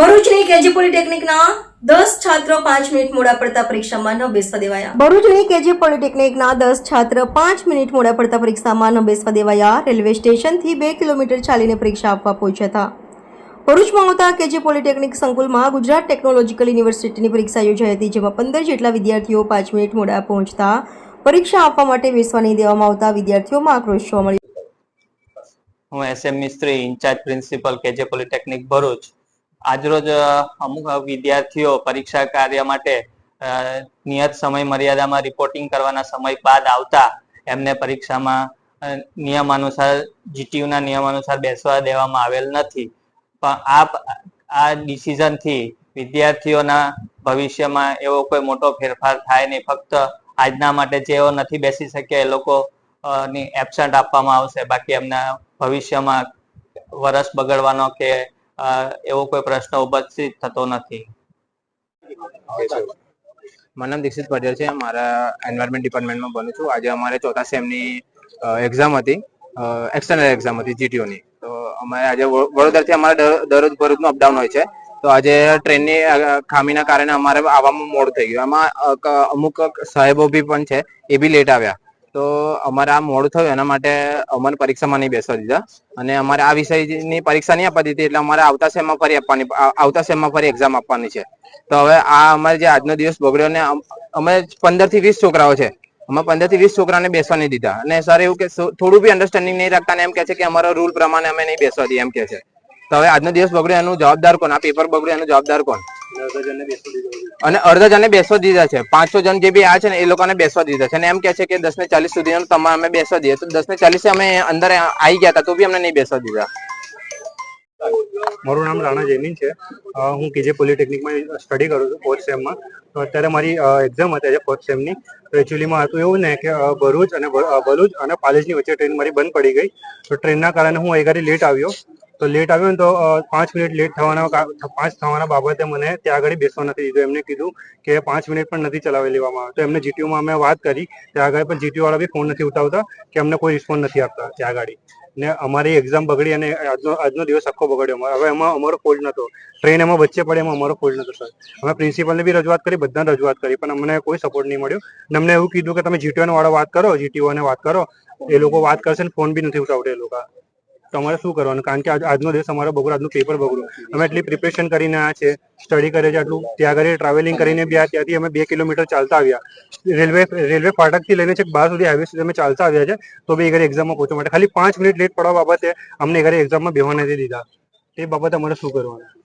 ભરૂચની કેજી પોલિટેકનિકના દસ છાત્ર પાંચ મિનિટ મોડા પડતા પરીક્ષામાં ન બેસવા દેવાયા ભરૂચની કેજી પોલિટેકનિકના દસ છાત્ર પાંચ મિનિટ મોડા પડતા પરીક્ષામાં ન બેસવા દેવાયા રેલવે સ્ટેશનથી બે કિલોમીટર ચાલીને પરીક્ષા આપવા પહોંચ્યા હતા. ભરૂચમાં આવતા કેજી પોલિટેકનિક સંકુલમાં ગુજરાત ટેકનોલોજીકલ યુનિવર્સિટીની પરીક્ષા યોજાઈ હતી જેમાં પંદર જેટલા વિદ્યાર્થીઓ પાંચ મિનિટ મોડા પહોંચતા પરીક્ષા આપવા માટે બેસવા નહીં દેવામાં આવતા વિદ્યાર્થીઓમાં આક્રોશ જોવા મળ્યો. હું S M Mistry in-charge principal K J polytechnic Bharuch. આજરોજ અમુક વિદ્યાર્થીઓ પરીક્ષા કાર્ય માટે નિયત સમય મર્યાદામાં રિપોર્ટિંગ કરવાના સમય બાદ આવતા એમને પરીક્ષામાં નિયમ અનુસાર જીટીયુના નિયમાનુસાર બેસવા દેવામાં આવેલ નથી. પણ આ આ ડિસિઝનથી વિદ્યાર્થીઓના ભવિષ્યમાં એવો કોઈ મોટો ફેરફાર થાય નહીં. ફક્ત આજના માટે જેઓ નથી બેસી શક્યા એ લોકો ની એબસન્ટ આપવામાં આવશે. બાકી એમના ભવિષ્યમાં વરસ બગડવાનો કે એવો કોઈ પ્રશ્ન ઉપસ્થિત થતો નથી. મારું નામ દીક્ષિત પટેલ છે. મારા એન્વાયરમેન્ટ ડિપાર્ટમેન્ટમાં બનું છું. આજે અમારે ચોથા સેમની એક્ઝામ હતી. એક્સટર્નલ એક્ઝામ હતી જીટીઓની તો અમારે આજે વડોદરાથી અમારે દર- દરરોજ ભરૂચનું અપડાઉન હોય છે. તો આજે ટ્રેનની ખામીના કારણે અમારે આવવામાં મોડ થઈ ગયું. એમાં અમુક સાહેબો બી પણ છે, એ બી લેટ આવ્યા. તો અમારે આ મોડું થયું, એના માટે અમને પરીક્ષામાં નહીં બેસવા દીધા. અને અમારે આ વિષયની પરીક્ષા નહીં આપવા દીધી, એટલે અમારે આવતા સેમમાં ફરી આપવાની આવતા સેમમાં ફરી એક્ઝામ આપવાની છે. તો હવે આ અમારે જે આજનો દિવસ બગડ્યો ને, અમે પંદરથી વીસ છોકરાઓ છે. અમે પંદરથી વીસ છોકરાને બેસવા નહીં દીધા. અને સર એવું કે થોડું બી અન્ડરસ્ટેન્ડિંગ નહીં રાખતા એમ કે છે કે અમારા રૂલ પ્રમાણે અમે નહીં બેસવા દઈએ એમ કે છે. તો હવે આજનો દિવસ બગડ્યો, એનું જવાબદાર કોણ? આ પેપર બગડ્યો, એનું જવાબદાર કોણ? અને અડધા જણને બેસવા દીધા છે. પાંચસો જણ જે બી આ છે ને, એ લોકોને બેસવા દીધા છે. અને એમ કે છે કે દસ ને ચાલીસ સુધી તમારે અમે બેસવા દઈએ. તો દસ ને ચાલીસે અમે અંદર આવી ગયા હતા, તો બી અમને નહીં બેસવા દીધા. મારું નામ રાણા જૈમિન છે. હું કેજે પોલિટેકનિકમાં સ્ટડી કરું છું ફોર્થ સેમમાં તો અત્યારે મારી એક્ઝામ હતી આજે ફોર્થ સેમની તો એકચ્યુઅલીમાં હતું એવું ને કે ભરૂચ અને ભરૂચ અને પાલેજની વચ્ચે ટ્રેન મારી બંધ પડી ગઈ. તો ટ્રેનના કારણે હું અહીં ઘરે લેટ આવ્યો. તો લેટ આવ્યો ને તો પાંચ મિનિટ લેટ થવાના પાંચ થવાના બાબતે મને ત્યાં આગળ બેસવા નથી દીધું. એમને કીધું કે પાંચ મિનિટ પણ નથી ચલાવી લેવામાં આવે. તો એમને જીટીયુમાં અમે વાત કરી. ત્યાં આગળ પણ જીટીયુ વાળા બી ફોન નથી ઉઠાવતા કે અમને કોઈ રિસ્પોન્સ નથી આપતા ત્યાં આગળ. ને અમારી એક્ઝામ બગડી અને આજનો આજનો દિવસ આખો બગડ્યો. અમારો. હવે એમાં અમારો ફોલ્ટ નતો. ટ્રેન એમાં વચ્ચે પડે એમાં અમારો ફોલ્ટ નતો સર અમે પ્રિન્સિપલને બી રજૂઆત કરી, બધાને રજૂઆત કરી, પણ અમને કોઈ સપોર્ટ નહીં મળ્યો. ને અમને એવું કીધું કે તમે જીટીઓ વાળા વાત કરો જીટીઓને વાત કરો. એ લોકો વાત કરશે ને ફોન બી નથી ઉઠાવતા એ લોકો. તો અમારે શું કરવાનું? કારણ કે આજનો દિવસ અમારો બગડો આજનું પેપર બગડો અમે એટલી પ્રિપરેશન કરીને આ છે સ્ટડી કરે છે આટલું. ત્યાં આગળ ટ્રાવેલિંગ કરીને બી આ, ત્યાંથી અમે બે કિલોમીટર ચાલતા આવ્યા. રેલવે રેલવે ફાટકથી લઈને છેક બહાર સુધી હાઈવે સુધી અમે ચાલતા આવ્યા છે, તો બી એ ઘરે એક્ઝામમાં પહોંચવા માટે. ખાલી પાંચ મિનિટ લેટ પડવા બાબતે અમને એ ઘરે એક્ઝામમાં બેહવા નથી દીધા. તે બાબતે અમારે શું કરવાનું?